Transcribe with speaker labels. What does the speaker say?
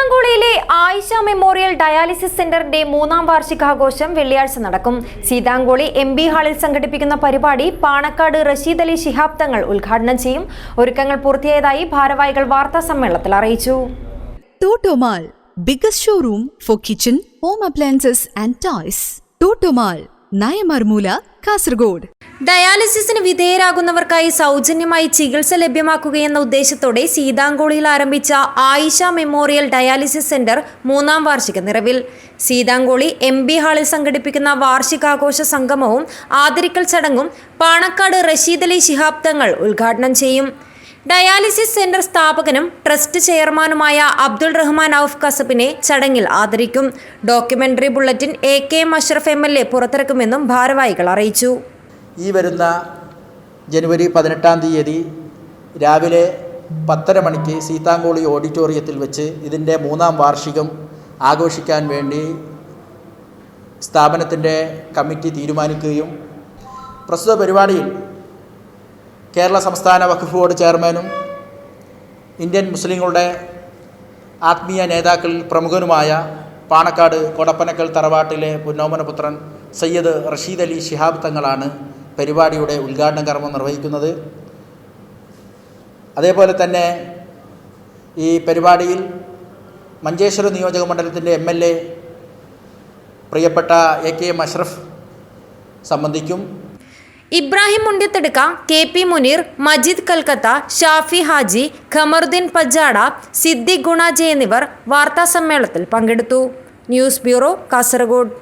Speaker 1: സീതാംകുളിയിലെ Ayisha memorial dialysis സെന്ററിന്റെ മൂന്നാം വാർഷികാഘോഷം വെള്ളിയാഴ്ച നടക്കും. സീതാങ്കോളി എം ബി ഹാളിൽ സംഘടിപ്പിക്കുന്ന പരിപാടി പാണക്കാട് റഷീദ് അലി ശിഹാബ് തങ്ങൾ ഉദ്ഘാടനം ചെയ്യും. ഒരുക്കങ്ങൾ പൂർത്തിയായതായി ഭാരവാഹികൾ വാർത്താ സമ്മേളനത്തിൽ അറിയിച്ചു.
Speaker 2: Toto Mall biggest showroom for kitchen home appliances and toys. Toto Mall Nayamarmula, Kasargod.
Speaker 1: ഡയാലിസിസിന് വിധേയരാകുന്നവർക്കായി സൗജന്യമായി ചികിത്സ ലഭ്യമാക്കുകയെന്ന ഉദ്ദേശത്തോടെ സീതാങ്കോളിയിൽ ആരംഭിച്ച ആയിഷ മെമ്മോറിയൽ ഡയാലിസിസ് സെന്റർ മൂന്നാം വാർഷിക നിറവിൽ സീതാങ്കോളി എം ബി ഹാളിൽ സംഘടിപ്പിക്കുന്ന വാർഷികാഘോഷ സംഗമവും ആദരിക്കൽ ചടങ്ങും പാണക്കാട് റഷീദ് അലി ശിഹാബ് തങ്ങൾ ഉദ്ഘാടനം ചെയ്യും ഡയാലിസിസ് സെന്റർ സ്ഥാപകനും ട്രസ്റ്റ് ചെയർമാനുമായ അബ്ദുൾ റഹ്മാൻ ഔഫ് കസബിനെ ചടങ്ങിൽ ആദരിക്കും. Documentary bulletin A K M Ashraf M L A പുറത്തിറക്കുമെന്നും ഭാരവാഹികൾ അറിയിച്ചു.
Speaker 3: ഈ വരുന്ന ജനുവരി പതിനെട്ടാം തീയതി രാവിലെ പത്തര മണിക്ക് സീതാങ്കോളി ഓഡിറ്റോറിയത്തിൽ വെച്ച് ഇതിന്റെ മൂന്നാം വാർഷികം ആഘോഷിക്കാൻ വേണ്ടി സ്ഥാപനത്തിന്റെ കമ്മിറ്റി തീരുമാനിക്കുകയും പ്രസ്തുത പരിപാടിയിൽ കേരള സംസ്ഥാന വഖഫ് ബോർഡ് ചെയർമാനും ഇന്ത്യൻ മുസ്ലിങ്ങളുടെ ആത്മീയ നേതാക്കളിൽ പ്രമുഖനുമായ പാണക്കാട് കൊടപ്പനക്കൽ തറവാട്ടിലെ പുന്നോമനപുത്രൻ സയ്യദ് റഷീദ് അലി ശിഹാബ് തങ്ങളാണ് പരിപാടിയുടെ ഉദ്ഘാടന കർമ്മം നിർവഹിക്കുന്നത്. അതേപോലെ തന്നെ ഈ പരിപാടിയിൽ മഞ്ചേശ്വരം നിയോജക മണ്ഡലത്തിന്റെ എം എൽ എ പ്രിയപ്പെട്ട എ കെ എം അഷ്റഫ് സംബന്ധിക്കും
Speaker 1: ഇബ്രാഹിം മുണ്ടിത്തെടുക്ക കെ പി മുനീർ മജിദ് കൽക്കത്ത ഷാഫി ഹാജി ഖമറുദ്ദീൻ പജാഡ സിദ്ദിഖ് ഗുണാജെ എന്നിവർ വാർത്താസമ്മേളനത്തിൽ പങ്കെടുത്തു. News bureau Kasaragod.